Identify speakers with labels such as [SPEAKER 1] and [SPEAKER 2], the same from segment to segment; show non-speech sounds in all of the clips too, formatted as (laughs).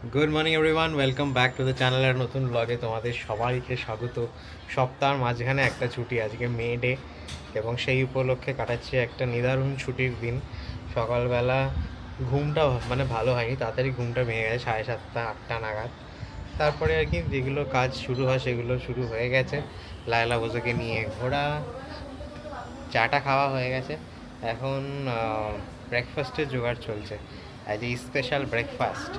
[SPEAKER 1] Good morning everyone welcome back to the চ্যানেলের নতুন ব্লগে তোমাদের সবাইকে স্বাগত। সপ্তাহের মাঝখানে একটা ছুটি, আজকে মে ডে, এবং সেই উপলক্ষে কাটাচ্ছি একটা নিদারুণ ছুটির দিন। সকালবেলা ঘুমটা মানে ভালো হয়নি, তাড়াতাড়ি ঘুমটা ভেঙে গেছে, সাড়ে সাতটা, আটটা নাগাদ। তারপরে আর কি যেগুলো কাজ শুরু হয়, সেগুলো শুরু হয়ে গেছে। লায়লা বসেকে নিয়ে ঘোরা, চাটা খাওয়া হয়ে গেছে। এখন ব্রেকফাস্টের জোগাড় চলছে। আজ এই স্পেশাল ব্রেকফাস্ট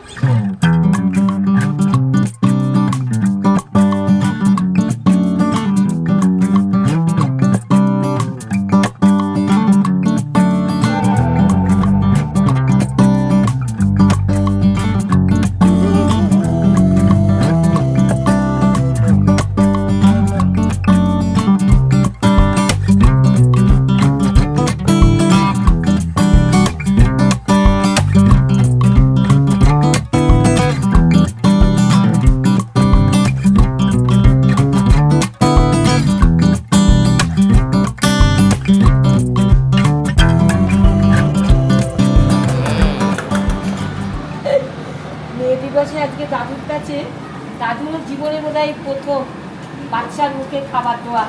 [SPEAKER 2] খাবার দেওয়া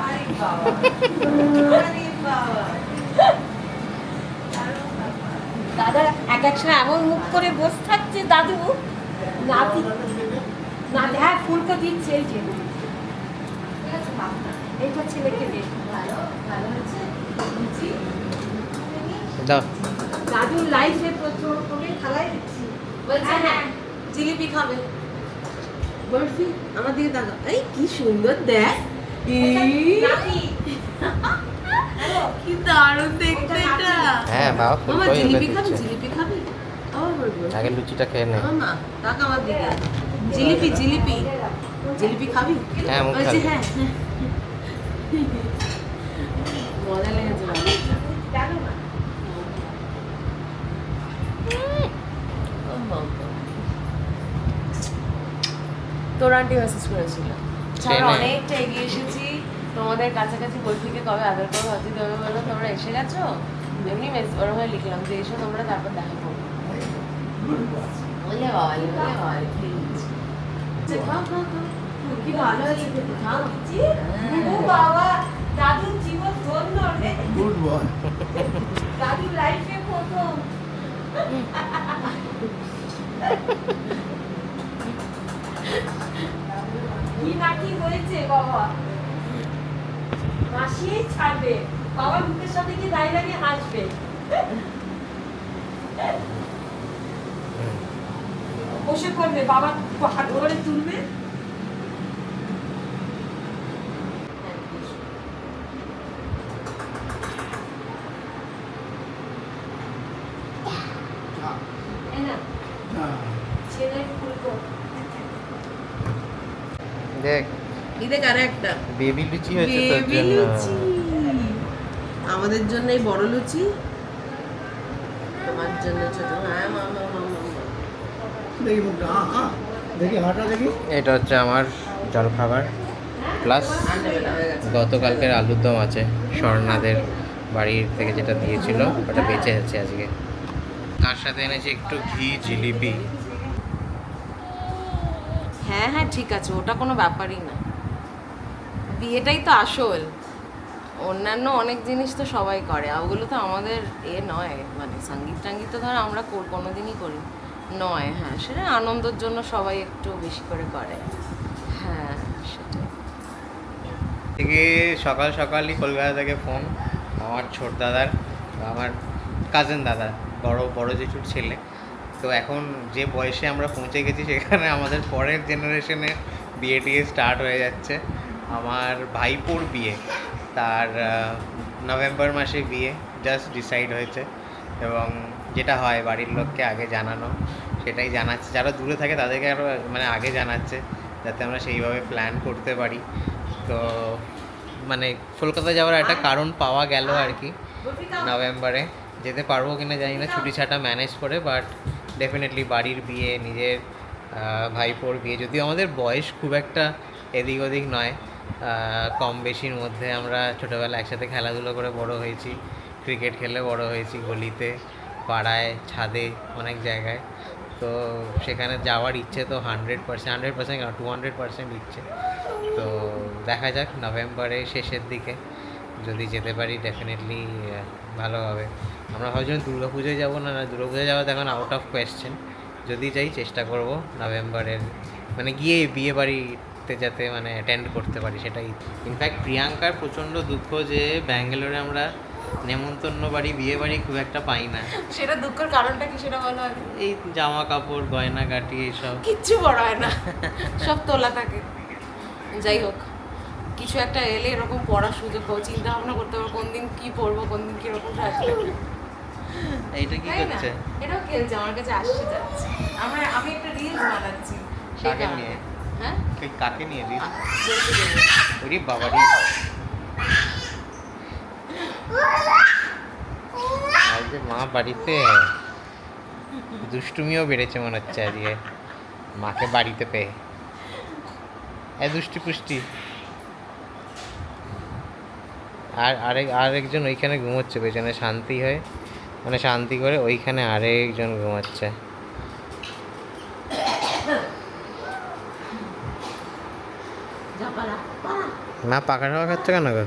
[SPEAKER 2] দাদা এক এক সময় এমন মুখ করে বসে থাকছে দাদু। নাতি নাতি হ্যাঁ ফুলকো দিচ্ছে এই যে। এইটা ছেলেকে দে।
[SPEAKER 1] দাও।
[SPEAKER 2] দাদুর লাইফে প্রথম করে খালাই দিচ্ছি। বলছে হ্যাঁ
[SPEAKER 3] জিলিপি খাবে। বরফি আমার দিকে তাকা এই কি সুন্দর দেখ। কি? দারুণ দেখতে এটা।
[SPEAKER 1] হ্যাঁ বাবা
[SPEAKER 3] মামা
[SPEAKER 1] ফুলকপি
[SPEAKER 3] জিলিপি
[SPEAKER 1] ওকে
[SPEAKER 3] জিলিপি খাবে?
[SPEAKER 1] আগে লুচিটা খেয়ে নে।
[SPEAKER 3] মামা তাকা আমার দিকে। জিলিপি জিলিপি। জিলিপি খাবি?
[SPEAKER 1] হ্যাঁ মুখ খাবি।
[SPEAKER 3] হ্যাঁ হ্যাঁ। মজা লেগেছে। তোর আন্টি মেসেজ করেছিল।
[SPEAKER 1] সেই
[SPEAKER 3] অনেকটা এগিয়ে এসেছি। তোমাদের কাছাকাছি বৈঠকে কবে আদর করব? অতি তবে বলো তোমরা এসে গেছো? এমনি মেসেজ ওরকম ভাবে লিখলাম যে এসো তোমরা তারপর দেখা করব। বলে বলে প্লিজ খাও খাও খাও কি ভালো আছে? খাও
[SPEAKER 2] বাবা দাদুর জীবন ধন্য রে।
[SPEAKER 4] গুড বয়
[SPEAKER 2] দাদুর লাইফে প্রথম। (laughs) কি নাকি হয়েছে, বাবা? হাসিয়েই ছাড়বে। বাবার মুখের সাথে কি দাঁড়িয়ে দাঁড়িয়ে হাসবে? বসে করবে বাবা হাত ধরে তুলবে এই না ছেলের ফুলকো
[SPEAKER 1] দেখ
[SPEAKER 3] ঈদে কারে একটা
[SPEAKER 1] বেবি লুচি হয়েছে তোর
[SPEAKER 3] বেবি
[SPEAKER 1] জন্য।
[SPEAKER 3] লুচি। আমাদের জন্য এই বড় লুচি। তোমার জন্য ছোট। হ্যাঁ মামা মামা
[SPEAKER 4] দেখি মুখটা। দেখি হাঁটা দেখি।
[SPEAKER 1] এটা হচ্ছে আমার জলখাবার। প্লাস গতকালকের আলুর দম আছে। স্বর্ণাদের বাড়ির থেকে যেটা দিয়েছিল ওটা বেঁচে আছে আজকে। তার সাথে এনেছি একটু ঘি জিলিপি।
[SPEAKER 3] হ্যাঁ হ্যাঁ ঠিক আছে। ওটা কোনো ব্যাপারই না। বিয়েটাই তো আসল। অন্যান্য অনেক জিনিস তো সবাই করে, ওগুলো তো আমাদের এ নয়। মানে সংগীত টাঙ্গীত তো ধর আমরা কর- কোনোদিনই করি। নয় হ্যাঁ সেটা আনন্দের জন্য সবাই একটু বেশি করে করে। হ্যাঁ সেটাই।
[SPEAKER 1] থেকে সকাল সকালই কলকাতা থেকে ফোন আমার ছোট দাদার, আমার কাজিন দাদা, বড় বড় জেঠুর ছেলে। তো এখন যে বয়সে আমরা পৌঁছে গেছি, সেখানে আমাদের পরের জেনারেশনে বিয়ে টিয়ে স্টার্ট হয়ে যাচ্ছে। আমার ভাইপোর বিয়ে, তার নভেম্বর মাসে বিয়ে জাস্ট ডিসাইড হয়েছে এবং যেটা হয় বাড়ির লোককে আগে জানানো, সেটাই জানাচ্ছে। যারা দূরে থাকে তাদেরকে আরও মানে আগে জানাচ্ছে যাতে আমরা সেইভাবে প্ল্যান করতে পারি। তো মানে কলকাতা যাওয়ার একটা কারণ পাওয়া গেল আর কি নভেম্বরে। যেতে পারব কিনা জানি না, ছুটি ছাটা ম্যানেজ করে বাট ডেফিনেটলি বাড়ির বিয়ে, নিজের ভাইপোর বিয়ে, যদিও আমাদের বয়স খুব একটা এদিক ওদিক নয় কম বেশির মধ্যে আমরা ছোটোবেলা একসাথে খেলাধুলো করে বড় হয়েছি। ক্রিকেট খেলে বড় হয়েছি গলিতে, পাড়ায়, ছাদে অনেক জায়গায়। তো সেখানে যাওয়ার ইচ্ছে তো hundred percent hundred percent to hundred percent ইচ্ছে তো দেখা যাক নভেম্বরের শেষের দিকে। যদি যেতে পারি ডেফিনেটলি ভালো হবে। আমরা ভাবছিলাম দুর্গা পুজোয় যাব, না না দুর্গা পুজোয় যাওয়া এখন আউট অফ কোয়েশ্চেন যদি যাই চেষ্টা করব নভেম্বরের মানে গিয়ে বিয়ে বাড়িতে যাতে মানে অ্যাটেন্ড করতে পারি সেটাই। ইনফ্যাক্ট প্রিয়াঙ্কার প্রচণ্ড দুঃখ যে ব্যাঙ্গালোরে আমরা নেমন্তন্ন বাড়ি বিয়ে বাড়ি খুব একটা পাই না।
[SPEAKER 3] সেটা দুঃখের কারণটা কি সেটা বলো
[SPEAKER 1] এই জামা কাপড় গয়না গাটি এইসব
[SPEAKER 3] কিচ্ছু বড় হয় না। সব তোলা থাকে। যাই হোক কিছু একটা এলে এরকম পড়ার সুযোগ পাবো চিন্তা ভাবনা করতে পারব কোন দিন কি পড়ব কোন দিন কীরকম সাজবো
[SPEAKER 1] এইটা কি করছে?
[SPEAKER 3] এটাও খেলছে আমার কাছে আসছে যাচ্ছে। আমরা আমি একটা রিলস বানাচ্ছি সেটা।
[SPEAKER 1] নিয়ে?
[SPEAKER 3] হ্যাঁ?
[SPEAKER 1] তুই কাকে নিয়ে দিস। ওরে বাবারি আজকে মা বাড়িতে দুষ্টুমিও বেড়েছে মনে হচ্ছে আজকে। মাকে বাড়িতে পেয়ে। এ দুষ্টি পুষ্টি। আর আরেক আরেকজন ওইখানে ঘুমোচ্ছে পেছনে শান্তি হয়ে। মানে শান্তি করে ওইখানে আরেকজন ঘুমাচ্ছে
[SPEAKER 2] যা পালা, পালা।
[SPEAKER 1] মা পাকা খাওয়া খাচ্ছে কেন গো।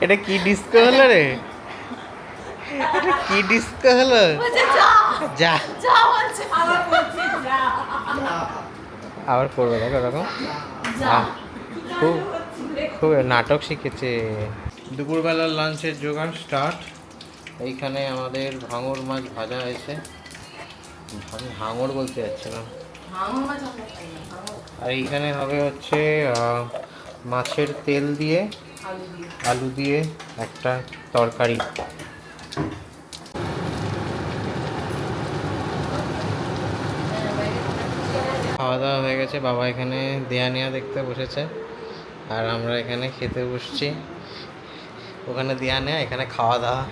[SPEAKER 1] এটা কি ডিস্কো হলো রে? এটা কি ডিস্কো হলো?
[SPEAKER 3] যা
[SPEAKER 1] যা।
[SPEAKER 3] যা বলছে
[SPEAKER 2] আবার বলছে যা।
[SPEAKER 1] আবার করবে দেখো আহ, খুব খুব নাটক শিখেছে। দুপুরবেলার লাঞ্চের জোগান স্টার্ট। এইখানে আমাদের ভাঙর মাছ ভাজা হয়েছে। আমি হাঙর বলতে যাচ্ছি না।
[SPEAKER 3] ভাঙো মাছ আমরা খাই না ভাঙো
[SPEAKER 1] আর এইখানে হবে হচ্ছে মাছের তেল দিয়ে
[SPEAKER 3] আলু দিয়ে।
[SPEAKER 1] আলু দিয়ে একটা তরকারি। খাওয়া দাওয়া হয়ে গেছে বাবা এখানে দেয়া নেয়া দেখতে বসেছে। আর আমরা এখানে খেতে বসছি। ওখানে দেয়া নেয়া এখানে খাওয়া দাওয়া।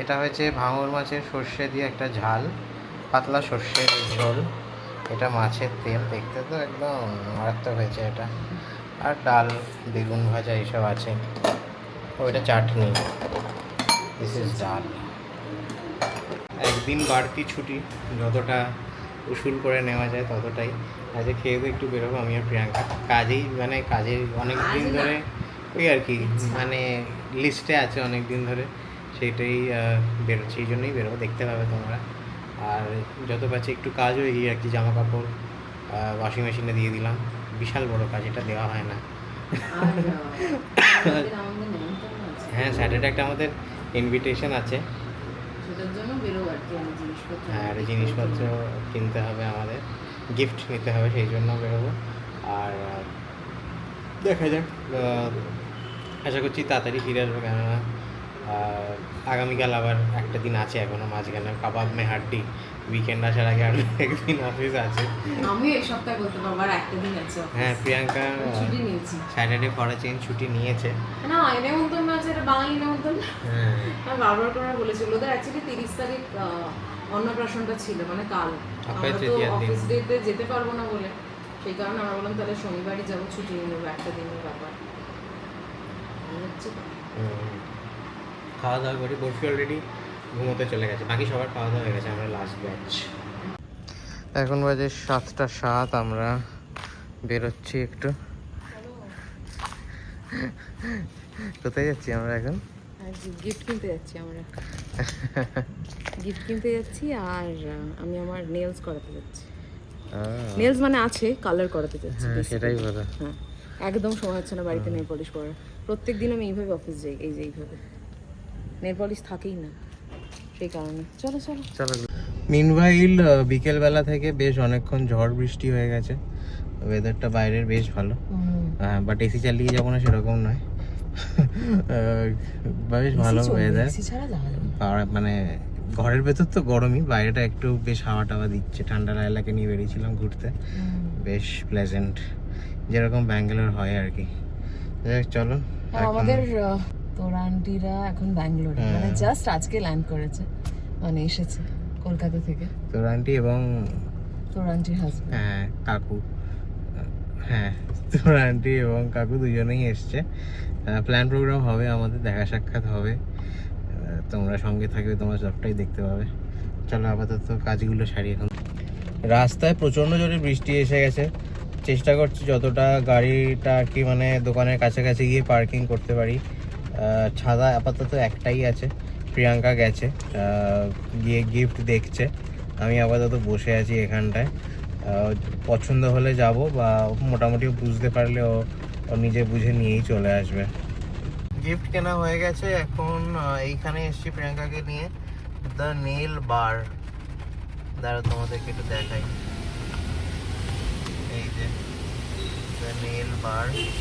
[SPEAKER 1] এটা হয়েছে ভাঙর মাছের সর্ষে দিয়ে একটা ঝাল, পাতলা সর্ষের ঝোল। এটা মাছের তেল, দেখতে তো একদম মারাত্মক হয়েছে এটা। আর ডাল, বেগুন ভাজা এইসব আছে। ওইটা চাটনি। দিস ইজ ডাল। একদিন বাড়তি ছুটি, যতটা উসুল করে নেওয়া যায় ততটাই। আজকে খেয়ে দিয়ে একটু বেরোবো আমি আর প্রিয়াঙ্কা। কাজেই মানে কাজে অনেক দিন ধরে ওই আর কি মানে লিস্টে আছে অনেক দিন ধরে। সেইটাই বেরোচ্ছে এই জন্যই বেরোবো দেখতে পাবে তোমরা। আর যত পাচ্ছে একটু কাজও এই আর কি জামা কাপড় ওয়াশিং মেশিনে দিয়ে দিলাম। বিশাল বড় কাজ এটা দেওয়া হয় না। হ্যাঁ স্যাটারডে একটা আমাদের ইনভিটেশন আছে।
[SPEAKER 3] সেটার জন্য বেরোবো আর কি আমি জিনিসপত্র
[SPEAKER 1] আর জিনিসপত্র কিনতে হবে আমাদের। গিফট নিতে হবে সেই জন্য বেরোবো। আর দেখা যাক আশা করছি তাড়াতাড়ি ফিরে আসব কেননা আগামীকাল আবার একটা দিন আছে এখনও মাঝখানে কাবাব মে হাড্ডি উইকেন্ড আসার আগে আর একদিন অফিস আছে।
[SPEAKER 3] আমি এই সপ্তাহে করতে পারব আর একটা দিন আছে
[SPEAKER 1] হ্যাঁ প্রিয়াঙ্কা
[SPEAKER 3] ছুটি নিয়েছি।
[SPEAKER 1] স্যাটারডে ফরা চেঞ্জ ছুটি নিয়েছে।
[SPEAKER 3] না নেমন্তন্ন আছে এটা বাঙালি নেমন্তন্ন
[SPEAKER 1] হ্যাঁ।
[SPEAKER 3] বারবার করে বলেছিল ওদের অ্যাকচুয়ালি তিরিশ তারিখ অন্নপ্রাশনটা ছিল মানে কাল। আমরা তো অফিস ডেতে যেতে পারব না বলে। সেই কারণে আমরা বললাম তাহলে শনিবারই যাব ছুটি নিয়ে নেব একটা দিনের ব্যাপার।
[SPEAKER 1] খাওয়া দাওয়া করি বরফি অলরেডি ঘুমোতে চলে গেছে। বাকি সবার খাওয়া দাওয়া হয়ে গেছে আমরা লাস্ট ব্যাচ এখন বাজে সাতটা সাত আমরা বেরোচ্ছি একটু। কোথায় যাচ্ছি আমরা এখন?
[SPEAKER 3] আর গিফট কিনতে যাচ্ছি আমরা। (laughs) গিফট কিনতে যাচ্ছি আর আমি আমার নেলস করাতে যাচ্ছি। নেলস মানে আছে কালার করাতে যাচ্ছি
[SPEAKER 1] হ্যাঁ সেটাই বলো।
[SPEAKER 3] হ্যাঁ একদম সময় হচ্ছে না বাড়িতে নেল পলিশ করার। প্রত্যেক দিন আমি এইভাবে অফিস যাই এই যে এইভাবে। নেল পলিশ থাকেই না। সেই কারণে। চলো চলো।
[SPEAKER 1] চলো। মিনভাইল বিকেলবেলা থেকে বেশ অনেকক্ষণ ঝড় বৃষ্টি হয়ে গেছে। ওয়েদারটা বাইরের বেশ ভালো। বাট এসি চালিয়ে যাব না সেরকম নয়। (laughs) বেশ ভালো ওয়েদার। মানে ঘরের ভেতর তো গরমই বাইরেটা একটু বেশ হাওয়া টাওয়া দিচ্ছে। ঠান্ডা এলাকা নিয়ে বেরিয়েছিলাম ঘুরতে। বেশ প্লেজেন্ট যেরকম ব্যাঙ্গালোর হয় আর কি। চলো
[SPEAKER 3] আমাদের তোর আন্টিরা এখন ব্যাঙ্গালোরে।
[SPEAKER 1] হ্যাঁ।
[SPEAKER 3] মানে জাস্ট আজকে ল্যান্ড করেছে। মানে এসেছে কলকাতা থেকে।
[SPEAKER 1] তোর আন্টি এবং
[SPEAKER 3] তোর আন্টির হাজবেন্ড
[SPEAKER 1] হ্যাঁ কাকু। হ্যাঁ তোর আন্টি এবং কাকু দুজনেই এসছে। প্ল্যান প্রোগ্রাম হবে আমাদের দেখা সাক্ষাৎ হবে। তোমরা সঙ্গে থাকবে তোমরা সবটাই দেখতে পাবে। চলো আপাতত কাজগুলো সারি এখন রাস্তায় প্রচণ্ড জোরে বৃষ্টি এসে গেছে। চেষ্টা করছি যতটা গাড়িটা আর কি মানে দোকানের কাছাকাছি গিয়ে পার্কিং করতে পারি। ছাদা আপাতত একটাই আছে। প্রিয়াঙ্কা গেছে গিয়ে গিফট দেখছে। আমি আপাতত বসে আছি এখানটায়। পছন্দ হলে যাব বা মোটামুটি বুঝতে পারলে ও নিজে বুঝে নিয়েই চলে আসবে। গিফট কেনা হয়ে গেছে, এখন এইখানে এসেছি প্রিয়াঙ্কাকে নিয়ে। দ্য নেল বার দাঁড়া তোমাদেরকে একটু দেখাই এই যে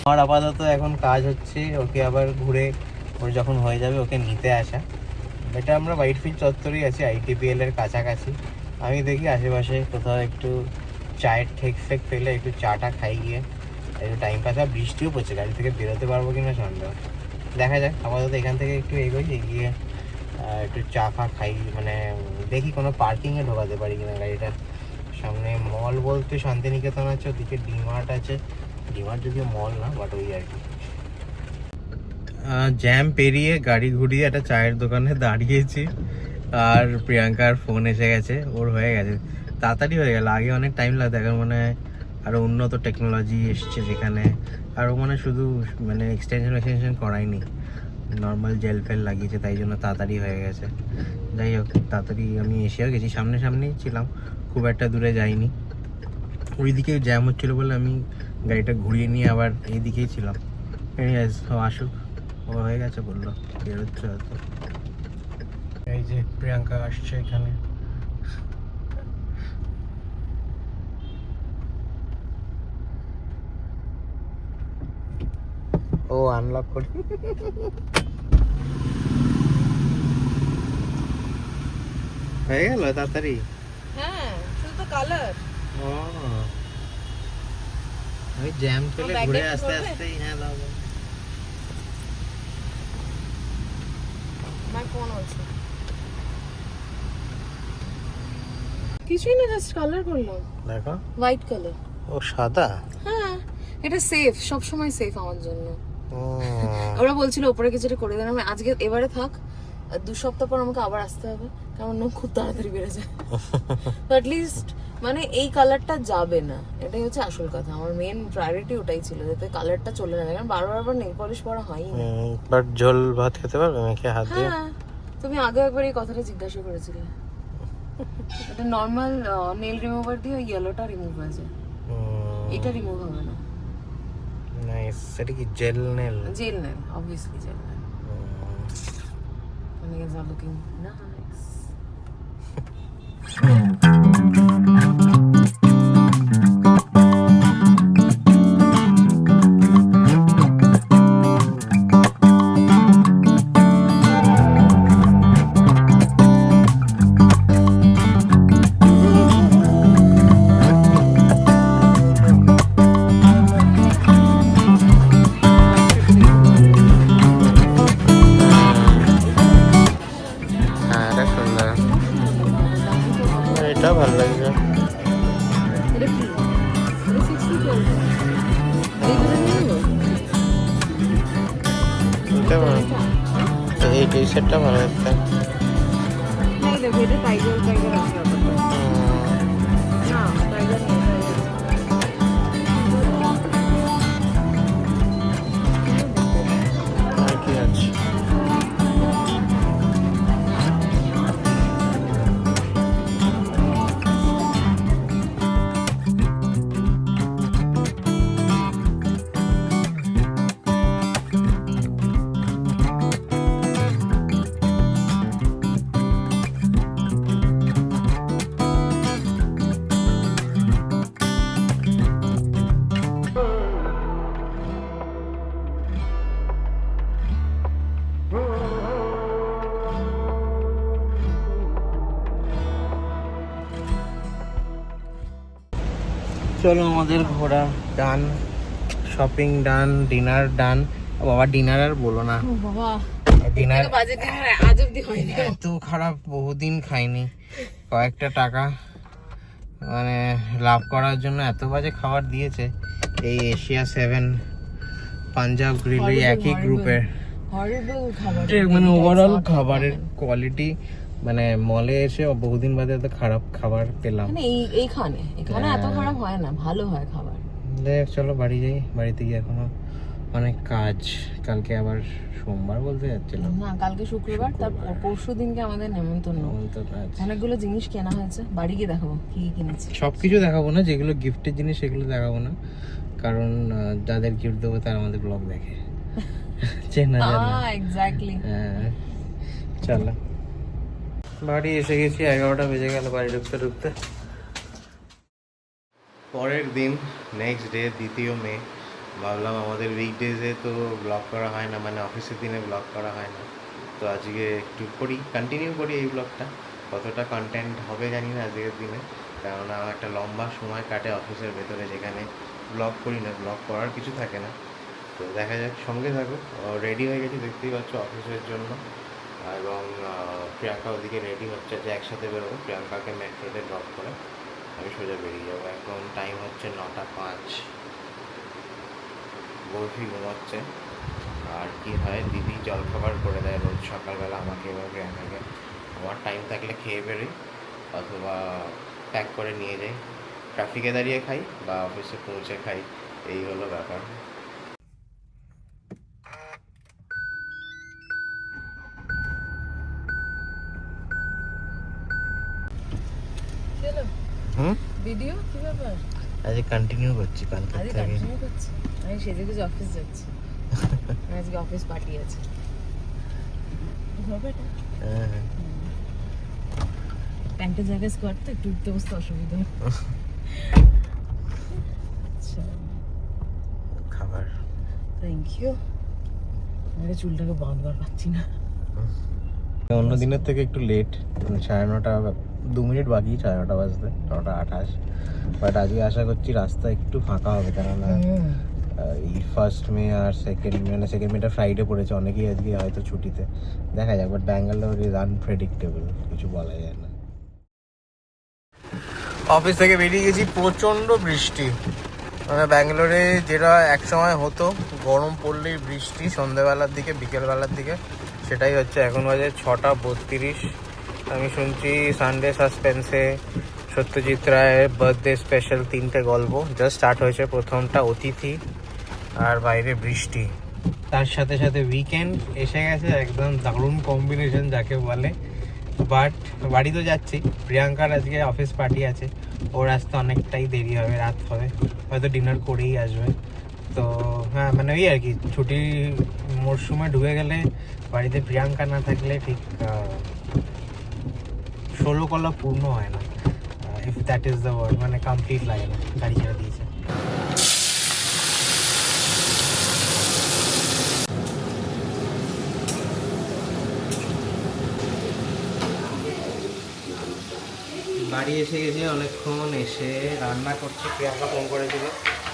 [SPEAKER 1] আমার আপাতত এখন কাজ হচ্ছে, ওকে আবার ঘুরে ওর যখন হয়ে যাবে ওকে নিতে আসা। এটা আমরা হোয়াইটফিল্ড চত্বরেই আছি আইটিপিএল এর কাছাকাছি। আমি দেখি আশেপাশে কোথাও একটু চায়ের ঠেক ফেক পেলে একটু চাটা খাই গিয়ে। একটু টাইম পাস আর বৃষ্টিও পড়ছে, গাড়ি থেকে বেরোতে পারব কিনা সন্দেহ। দেখা যাক, আপাতত এখান থেকে একটু এগোই, এগিয়ে একটু চা ফা খাই মানে দেখি কোনো পার্কিংয়ে ঢোকাতে পারি কিনা গাড়িটা সামনে। মল বলতে শান্তিনিকেতন আছে, ওদিকে ডিমার্ট আছে। জ্যাম পেরিয়ে গাড়ি ঘুরিয়ে একটা চায়ের দোকানে দাঁড়িয়েছি, আর প্রিয়াঙ্কার ফোন এসে গেছে, ওর হয়ে গেছে। তাড়াতাড়ি হয়ে গেল, আগে অনেক টাইম লাগতো, এখন মানে আরও উন্নত টেকনোলজি এসছে যেখানে, আর ও মানে শুধু মানে এক্সটেনশন এক্সটেনশন করায়নি। নর্মাল জেল ফেল লাগিয়েছে, তাই জন্য তাড়াতাড়ি হয়ে গেছে। যাই হোক, তাড়াতাড়ি আমি এসেও গেছি সামনে সামনেই ছিলাম, খুব একটা দূরে যাইনি। ওইদিকে জ্যাম হচ্ছিল বলে আমি গাড়িটা ঘুরিয়ে নিয়ে আবার এইদিকেই ছিলাম ও আসুক। ও হয়ে গেছে বলল বেরোচ্ছে হয়তো। এই যে প্রিয়াঙ্কা আসছে এখানে। ও আনলক করি হয়ে গেল তাড়াতাড়ি?
[SPEAKER 3] হ্যাঁ শুধু তো কালার
[SPEAKER 1] ও। আমি জ্যাম চলে ঘুরে আস্তে আস্তেই হ্যাঁ দাও।
[SPEAKER 3] আমার ফোন আছে কিছুই না জাস্ট কালার করলাম।
[SPEAKER 1] দেখো।
[SPEAKER 3] হোয়াইট কালার
[SPEAKER 1] ও সাদা?
[SPEAKER 3] হ্যাঁ এটা সেফ সব সময় সেফ আমার জন্য। ওরা বলছিল উপরে কিছুটা করে দেন। আমি আজকে এবারে থাক দু সপ্তাহ পর আমাকে আবার আসতে হবে। কারণ নখ খুব তাড়াতাড়ি বেড়ে যায়। তো লিস্ট মানে এই কালারটা যাবে না। এটাই হচ্ছে আসল কথা। আমার মেন প্রায়োরিটি ওটাই ছিল যাতে কালারটা চলে না যায়। কারণ বারবার আবার নেল পলিশ পরা হয়ই না।
[SPEAKER 1] বাট ঝোল ভাত খেতে পারবে নাকি হাত দিয়ে?
[SPEAKER 3] হ্যাঁ তুমি আগে একবার এই কথাটা জিজ্ঞাসা করেছিলে। এটা নর্মাল নেল রিমুভার দিয়ে ইয়েলোটা রিমুভ হয়ে যায়। এটা রিমুভ হবে না।
[SPEAKER 1] নাইস সেটা কি gel nail
[SPEAKER 3] gel nail obviously gel nail My nails are looking nice.
[SPEAKER 1] হ্যাঁ এটা ভালো লাগছে
[SPEAKER 3] এটা কি? এটা 60 চলবে। এইগুলো নিয়ে নেব?
[SPEAKER 1] এটা ভালো এই টি শার্টটা ভালো দেখতে চলো আমাদের ঘোরা ডান শপিং ডান ডিনার ডান বাবা ডিনার আর বলো না। ডিনার এত খারাপ বহুদিন খাইনি। কয়েকটা টাকা মানে লাভ করার জন্য এত বাজে খাবার দিয়েছে। এই এশিয়া সেভেন পাঞ্জাব গ্রিল একই গ্রুপের মানে ওভারঅল খাবারের কোয়ালিটি মানে মলে এসে বহুদিন বাদে এত খারাপ খাবার পেলাম।
[SPEAKER 3] মানে এই এইখানে। এখানে এত
[SPEAKER 1] হ্যাঁ।
[SPEAKER 3] খারাপ হয় না ভালো হয় খাবার।
[SPEAKER 1] দেখ চলো বাড়ি যাই। বাড়িতে গিয়ে এখনও অনেক কাজ। কালকে আবার সোমবার বলতে যাচ্ছিলাম।
[SPEAKER 3] না কালকে শুক্রবার তার পরশু দিনকে আমাদের নেমন্তন্ন।
[SPEAKER 1] কাজ
[SPEAKER 3] অনেকগুলো জিনিস কেনা হয়েছে। বাড়ি গিয়ে দেখাবো কি কি কিনেছি।
[SPEAKER 1] সব কিছু দেখাবো না যেগুলো গিফটের জিনিস সেগুলো দেখাবো না। কারণ যাদের গিফট দেবো তারা আমাদের ব্লগ দেখে। (laughs) চেনা জানা।
[SPEAKER 3] এক্স্যাক্টলি
[SPEAKER 1] হ্যাঁ চলো। বাড়ি এসে গেছি, এগারোটা বেজে গেল বাড়ি ঢুকতে ঢুকতে। পরের দিন নেক্সট ডে দ্বিতীয় মে, ভাবলাম আমাদের উইকডেজে তো ব্লগ করা হয় না মানে অফিসের দিনে ব্লগ করা হয় না। তো আজকে একটু করি কন্টিনিউ করি এই ব্লগটা কতটা কন্টেন্ট হবে জানি না আজকের দিনে। কেননা একটা লম্বা সময় কাটে অফিসের ভেতরে, যেখানে ব্লগ করি না ব্লগ করার কিছু থাকে না। তো দেখা যাক, সঙ্গে থাকো রেডি হয়ে গেছি, দেখতেই পাচ্ছ অফিসের জন্য। এবং প্রিয়াঙ্কা ওদিকে রেডি হচ্ছে যে একসাথে বেরোবো। প্রিয়াঙ্কাকে মেট্রোতে ড্রপ করে আমি সোজা বেরিয়ে যাব। এখন টাইম হচ্ছে নটা পাঁচ। বরফি ঘুমাচ্ছে। আর কি হয়, দিদি জলখাবার করে দেয় রোজ সকালবেলা আমাকে এবার প্রিয়াঙ্কাকে। আমার টাইম থাকলে খেয়ে বেরোই অথবা প্যাক করে নিয়ে যাই। ট্রাফিকে দাঁড়িয়ে খাই বা অফিসে পৌঁছে খাই। এই হলো ব্যাপার। আজকে কন্টিনিউ করছি কালকে
[SPEAKER 3] আজকে
[SPEAKER 1] থেকে।
[SPEAKER 3] কন্টিনিউ করছি। আমি সেজে গুজে অফিস যাচ্ছি। (laughs) আজকে অফিস পার্টি আছে হবে এটা?
[SPEAKER 1] হ্যাঁ, হ্যাঁ।
[SPEAKER 3] প্যান্টের জায়গায় স্কোয়ার তো একটু উঠতে বসতে অসুবিধা। আচ্ছা।
[SPEAKER 1] খাবার।
[SPEAKER 3] থ্যাংক ইউ আমি চুলটাকে বাঁধবার পাচ্ছি না।
[SPEAKER 1] অন্য দিনের থেকে একটু লেট মানে সাড়ে নটা দু মিনিট বাকি সাড়ে নটা বাজতে নটা আঠাশ। বাট আজকে আশা করছি রাস্তা একটু ফাঁকা হবে কেননা এই ফার্স্ট মে আর সেকেন্ড মে মানে সেকেন্ড মেটা ফ্রাইডে পড়েছে অনেকেই আজকে হয়তো ছুটিতে। দেখা যাক বাট ব্যাঙ্গালোর ইজ আনপ্রেডিক্টেবল কিছু বলা যায় না। অফিস থেকে বেরিয়ে গেছি প্রচণ্ড বৃষ্টি। মানে ব্যাঙ্গালোরে যেটা এক সময় হতো গরম পড়লেই বৃষ্টি সন্ধেবেলার দিকে বিকেলবেলার দিকে সেটাই হচ্ছে এখন বাজে ছটা বত্রিশ। আমি শুনছি সানডে সাসপেন্সে সত্যজিৎ রায়ের বার্থডে স্পেশাল তিনটে গল্প। জাস্ট স্টার্ট হয়েছে প্রথমটা অতিথি আর বাইরে বৃষ্টি। তার সাথে সাথে উইকেন্ড এসে গেছে একদম দারুণ কম্বিনেশন যাকে বলে। বাট বাড়ি তো যাচ্ছি। প্রিয়াঙ্কার আজকে অফিস পার্টি আছে। ওর আসতে অনেকটাই দেরি হবে, রাত হবে। হয়তো ডিনার করেই আসবে। তো হ্যাঁ মানে ওই আর কি, ছুটির মরশুমে ঢুকে গেলে বাড়িতে প্রিয়াঙ্কা না থাকলে ঠিক ষোলো কলা পূর্ণ হয় না। If that is the word মানে কমপ্লিট লাগে না গাড়ি ছেড়ে দিয়েছে। বাড়ি এসে গেছি, অনেকক্ষণ এসে রান্না করছি প্রিয়াঙ্কা ফোন করেছিল।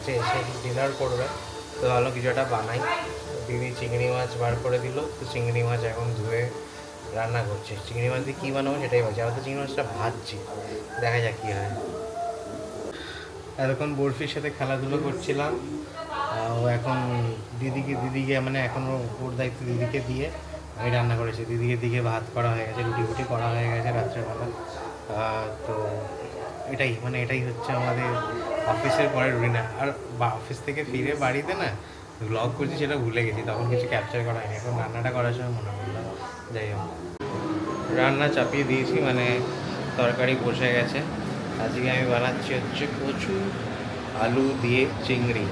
[SPEAKER 1] যে এসে ডিনার করবে, তো ভালো কিছু একটা বানাই। দিদি চিংড়ি মাছ বার করে দিল, তো চিংড়ি মাছ এখন ধুয়ে রান্না করছে। চিংড়ি মাছ দিয়ে কী বানাবো সেটাই ভাবছি। আবার তো চিংড়ি মাছটা ভাজছি। দেখা যাক কী হয়। এতক্ষণ বরফির সাথে খেলাধুলো করছিলাম। ও এখন দিদিকে দিদিকে মানে এখন ওর দায়িত্ব দিদিকে দিয়ে আমি রান্না করেছি। দিদিকে দিকে ভাত করা হয়ে গেছে, রুটি ফুটি করা হয়ে গেছে রাত্রেবেলা। তো এটাই মানে এটাই হচ্ছে আমাদের অফিসের পরে রুটিন আর বা, অফিস থেকে ফিরে বাড়িতে না ব্লগ করছি সেটা ভুলে গেছি। তখন কিছু ক্যাপচার করা হয়নি। এখন রান্নাটা করার সময় মনে পড়ল। যাই হোক। রান্না চাপিয়ে দিয়েছি মানে তরকারি বসে গেছে। আজকে আমি বানাচ্ছি হচ্ছে কচু, আলু দিয়ে চিংড়ি।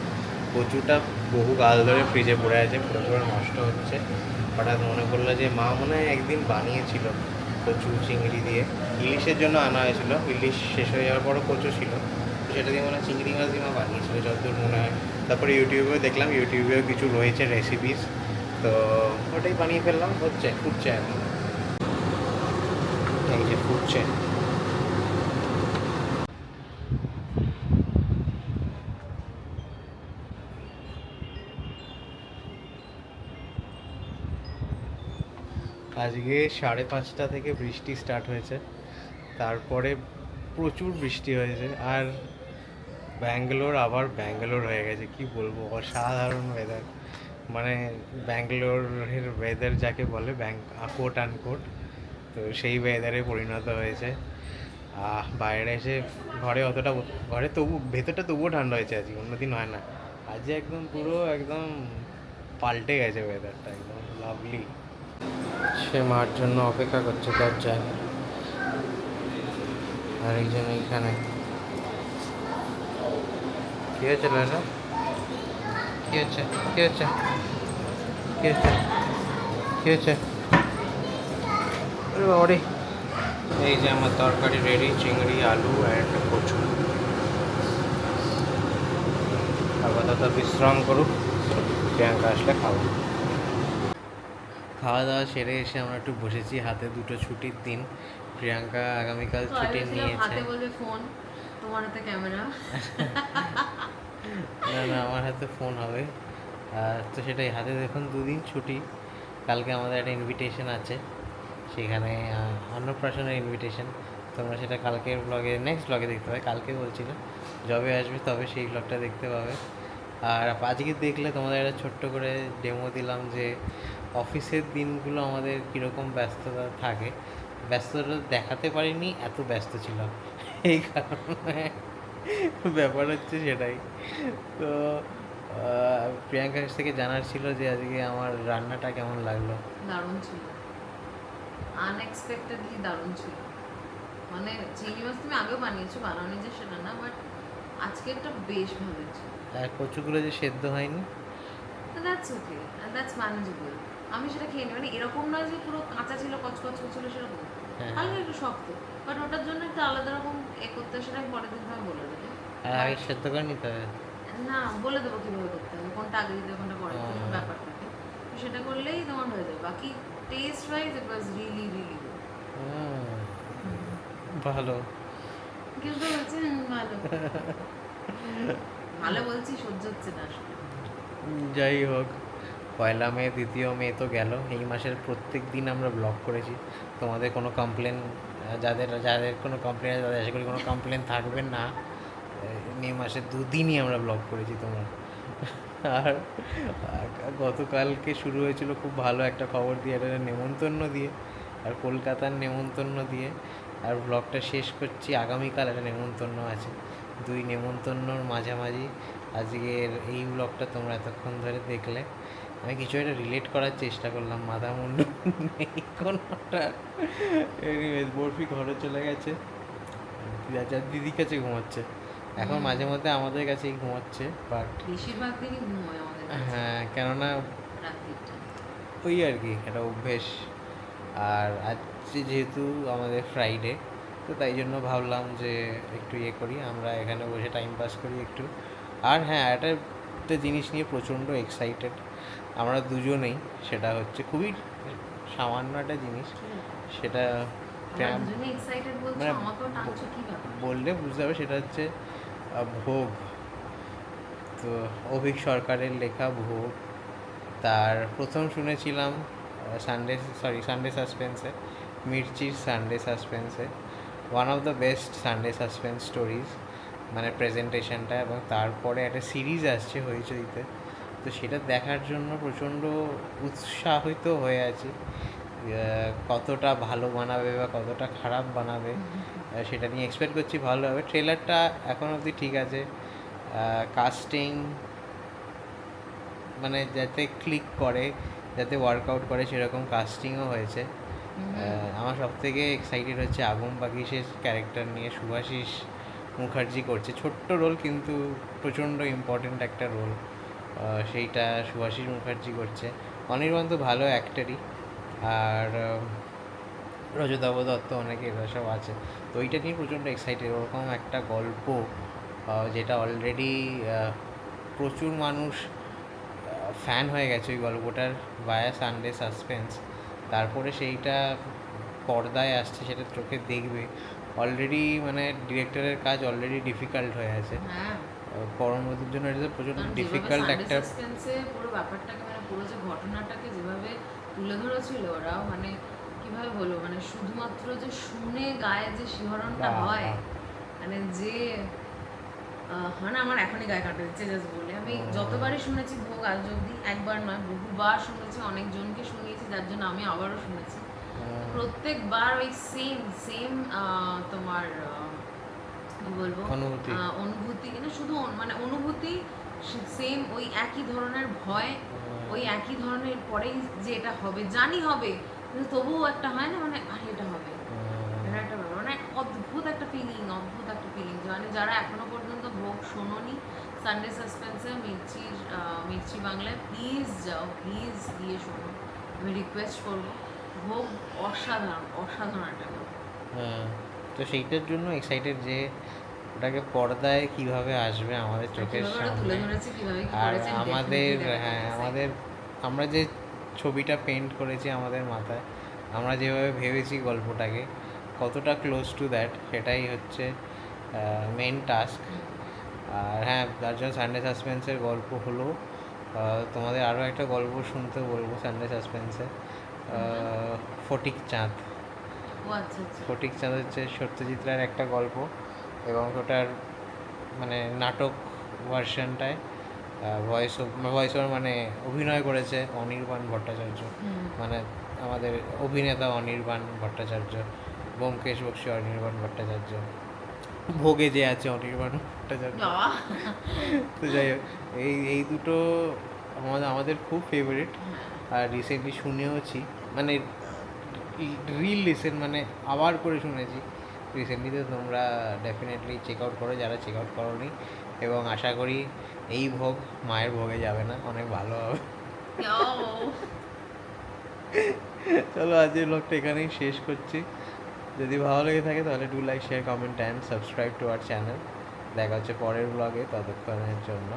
[SPEAKER 1] কচুটা বহু কাল ধরে ফ্রিজে পড়ে আছে, পুরো পুরো নষ্ট হচ্ছে। হঠাৎ মনে পড়ল যে মা মনে হয় একদিন বানিয়েছিল কচু, চিংড়ি দিয়ে। ইলিশের জন্য আনা হয়েছিল, ইলিশ শেষ হয়ে যাওয়ার পরও কচু ছিল। সেটা দিয়ে মনে হয় চিংড়ি মাছ দিয়ে মা বানিয়েছিল, যতদূর মনে হয়। তারপরে ইউটিউবেও দেখলাম, ইউটিউবেও কিছু রয়েছে রেসিপিস তো ওটাই বানিয়ে ফেললাম, হচ্ছে ফুটছে এখন এই যে ফুটছে আজকে সাড়ে পাঁচটা থেকে বৃষ্টি স্টার্ট হয়েছে। তারপরে প্রচুর বৃষ্টি হয়েছে, আর ব্যাঙ্গালোর আবার ব্যাঙ্গালোর হয়ে গেছে, কি বলব? অসাধারণ ওয়েদার মানে ব্যাঙ্গালোরের ওয়েদার যাকে বলে ব্যাঙ্ক কোট আনকোট তো সেই ওয়েদারে পরিণত হয়েছে। আহ, বাইরে এসে ঘরে অতটা ঘরে তবু ভেতরটা তবুও ঠান্ডা হয়েছে আজকে অন্যদিন হয় না। আজ একদম পুরো একদম পাল্টে গেছে ওয়েদারটা একদম লাভলি সে মার জন্য অপেক্ষা করছে তার দরজায় আর একজন এইখানে কি হয়েছে লালা কি হচ্ছে? কি হচ্ছে? কি হচ্ছে? কি হচ্ছে? আরে বাবারে। এই যে আমার তরকারি রেডি চিংড়ি আলু অ্যান্ড কচু। আপাতত বিশ্রাম করুক প্রিয়াঙ্কা আসলে খাব। খাওয়া দাওয়া সেরে এসে আমরা একটু বসেছি হাতে দুটো ছুটির দিন। প্রিয়াঙ্কা আগামীকাল ছুটি নিয়েছে।
[SPEAKER 3] হাতে বলবে ফোন তোমার হাতে ক্যামেরা (laughs)
[SPEAKER 1] না না, আমার হাতে ফোন হবে। তো সেটাই, হাতে দেখুন দুদিন ছুটি। কালকে আমাদের একটা ইনভিটেশন আছে। সেখানে অন্নপ্রাশনের ইনভিটেশন তোমরা সেটা কালকের ব্লগে নেক্সট ব্লগে দেখতে পাবে। কালকে বলছিল, যবে আসবে তবে সেই ব্লগটা দেখতে পাবে। আর আজকে দেখলে তোমাদের একটা ছোট্ট করে ডেমো দিলাম যে, অফিসের দিনগুলো আমাদের কীরকম ব্যস্ততা থাকে। ব্যস্ততা দেখাতে পারিনি, এত ব্যস্ত ছিলাম। এই কারণে ব্যাপার হচ্ছে সেটাই। তো আহ, প্রিয়াঙ্কার কাছ থেকে জানার ছিল যে আজকে আমার রান্নাটা কেমন লাগল?
[SPEAKER 3] দারুণ ছিল। আনএক্সপেক্টেডলি দারুণ ছিল। মানে চিংড়ি মাছ তুমি আগেও বানিয়েছো বানানো যে সেটা না বাট আজকে একটা বেশ ভালো ছিল।
[SPEAKER 1] আর কচুগুলো যে সেদ্ধ হয়নি?
[SPEAKER 3] দ্যাটস ওকে দ্যাটস ম্যানেজেবল আমি সেটা খেয়ে নিই মানে এরকম নয় যে পুরো কাঁচা ছিল কচকচ ছিল সেরকম। হালকা একটু শক্ত বাট ওটার জন্য একটু আলাদা রকম এ করতে সেটা পরের দিন আমি বলে দেবো।
[SPEAKER 1] আর আগে সেদ্ধ করে নিতে হবে।
[SPEAKER 3] না বলে দেবো কীভাবে করতে হবে কোনটা আগে দিতে কোনটা পরে দিতে হবে, ব্যাপার থাকে সেটা করলেই তোমার হয়ে যাবে বাকি test wise it was really really good
[SPEAKER 1] ভালো।
[SPEAKER 3] কিন্তু হচ্ছে ভালো। (laughs) ভালো বলছি সহ্য হচ্ছে না
[SPEAKER 1] যাই হোক। পয়লা মে, দ্বিতীয় মে তো গেল। এই মাসের প্রত্যেক দিন আমরা ব্লগ করেছি। তোমাদের কোনো কমপ্লেন যাদের যাদের কোনো কমপ্লেন আছে, তাদের আশা করি কোনো কমপ্লেন থাকবে না। মে মাসে দুদিনই আমরা ব্লগ করেছি তোমার। আর গতকালকে শুরু হয়েছিল খুব ভালো একটা খবর দিয়ে একটা নেমন্তন্ন দিয়ে, আর কলকাতার নেমন্তন্ন দিয়ে। আর ব্লগটা শেষ করছি, আগামীকাল একটা নেমন্তন্ন আছে। দুই নেমন্তন্নর মাঝামাঝি। আজকের এই ব্লগটা তোমরা এতক্ষণ ধরে দেখলে। আমি কিছু একটা রিলেট করার চেষ্টা করলাম মাথা মুন্ডু নেই কোনোটা এনিওয়েজ বরফি ঘরে চলে গেছে। যার দিদির কাছে ঘুমাচ্ছে। এখন মাঝে মধ্যে আমাদের কাছেই ঘুমাচ্ছে বাট
[SPEAKER 3] বেশিরভাগ দিনই ঘুমোয় আমাদের
[SPEAKER 1] হ্যাঁ কেননা ওই আর কি একটা অভ্যেস। আর আজকে যেহেতু আমাদের ফ্রাইডে তো তাই জন্য ভাবলাম যে একটু ইয়ে করি আমরা এখানে বসে টাইম পাস করি একটু। আর হ্যাঁ একটা জিনিস নিয়ে প্রচণ্ড এক্সাইটেড আমরা দুজনেই সেটা হচ্ছে খুবই সামান্য একটা জিনিস। সেটা মানে বললে বুঝতে হবে সেটা হচ্ছে ভোগ। তো অভিক সরকারের লেখা ভোগ। তার প্রথম শুনেছিলাম সানডে সরি সানডে সাসপেন্সে মির্চির Sunday সাসপেন্সে one of the best Sunday suspense stories মানে প্রেজেন্টেশনটা এবং তারপরে একটা সিরিজ আসছে হইচইতে তো সেটা দেখার জন্য প্রচণ্ড উৎসাহিত হয়ে আছি। কতটা ভালো বানাবে বা কতটা খারাপ বানাবে সেটা নিয়ে এক্সপেক্ট করছি ভালো হবে। ট্রেলারটা এখন অবধি ঠিক আছে। কাস্টিং মানে যাতে ক্লিক করে যাতে ওয়ার্কআউট করে সেরকম কাস্টিংও হয়েছে। আমার সব থেকে এক্সাইটেড হচ্ছে আগুন বাগিসের ক্যারেক্টার নিয়ে সুভাষিস মুখার্জি করছে। ছোট্ট রোল কিন্তু প্রচণ্ড ইম্পর্ট্যান্ট একটা রোল সেইটা সুভাষিস মুখার্জি করছে। অনির্বাণ তো ভালো অ্যাক্টারই আর রজতাভ দত্ত অনেকে এরা সব আছে। তো ওইটা নিয়ে প্রচণ্ড এক্সাইটেড ওরকম একটা গল্প যেটা অলরেডি প্রচুর মানুষ ফ্যান হয়ে গেছে ওই গল্পটার বায়া সানডে সাসপেন্স তারপরে সেইটা পর্দায় আসছে, সেটা চোখে দেখবে। অলরেডি মানে ডিরেক্টরের কাজ অলরেডি ডিফিকাল্ট হয়ে আছে।
[SPEAKER 3] হ্যাঁ
[SPEAKER 1] জন্য এটা প্রচুর ডিফিকাল্ট একটা
[SPEAKER 3] এ পুরো ব্যাপারটাকে মানে পুরো যে ঘটনাটাকে যেভাবে তুলে ধরেছিল ওরা মানে কীভাবে বলব মানে শুধুমাত্র যে শুনে গায়ে যে শিহরণটা হয় মানে যে হানা আমার এখনই গায়ে কাটা দিচ্ছে জাস্ট বলে। আমি যতবারই শুনেছি ভোগ আজ অব্দি একবার নয় বহুবার শুনেছি অনেকজনকে শুনিয়েছি যার জন্য আমি আবারও শুনেছি। প্রত্যেকবার ওই সেম সেম তোমার কি বলব?
[SPEAKER 1] অনুভূতি।
[SPEAKER 3] না শুধু মানে অনুভূতি সেম ওই একই ধরনের ভয় ওই একই ধরনের পরেই যে এটা হবে জানি হবে কিন্তু তবুও একটা হয় না মানে আরে এটা হবে। এটা একটা ব্যাপার, মানে অদ্ভুত একটা ফিলিং অদ্ভুত একটা ফিলিং মানে যারা এখনও পর্যন্ত ভোগ শোনোনি সানডে সাসপেন্সে মির্চির মির্চি বাংলায় প্লিজ যাও প্লিজ গিয়ে শোনো। আমি রিকোয়েস্ট করব ভোগ অসাধারণ অসাধারণ একটা
[SPEAKER 1] হ্যাঁ, তো সেইটার জন্য এক্সাইটেড যে ওটাকে পর্দায় কীভাবে আসবে আমাদের চোখের সামনে। আর আমাদের হ্যাঁ আমাদের আমরা যে ছবিটা পেন্ট করেছি আমাদের মাথায় আমরা যেভাবে ভেবেছি গল্পটাকে কতটা ক্লোজ টু দ্যাট সেটাই হচ্ছে মেন টাস্ক আর হ্যাঁ তার জন্য সানডে সাসপেন্সের গল্প হলো তোমাদের আরও একটা গল্প শুনতে বলব সানডে সাসপেন্সে ফটিক চাঁদ ফটিক চাঁদ হচ্ছে সত্যজিৎ রায়ের একটা গল্প এবং ওটার মানে নাটক ভার্সনটায় ভয়েস ভয়েস ওভার মানে অভিনয় করেছে অনির্বাণ ভট্টাচার্য। মানে আমাদের অভিনেতা অনির্বাণ ভট্টাচার্য ব্যোমকেশ বক্সী অনির্বাণ ভট্টাচার্য ভোগে যে আছে অনির্বাণ ভট্টাচার্য। তো যাই হোক এই এই দুটো আমাদের আমাদের খুব ফেভারিট আর রিসেন্টলি শুনেওছি মানে রিল লিসেন মানে আবার করে শুনেছি। রিসেন্টলি তো তোমরা ডেফিনেটলি চেক আউট করো, যারা চেক আউট করোনি। এবং আশা করি এই ভোগ মায়ের ভোগে যাবে না, অনেক ভালো হবে। চলো আজকের ব্লগটা এখানেই শেষ করছি। যদি ভালো লেগে থাকে তাহলে do like share comment and subscribe to our channel দেখা হচ্ছে পরের ব্লগে ততক্ষণের জন্য।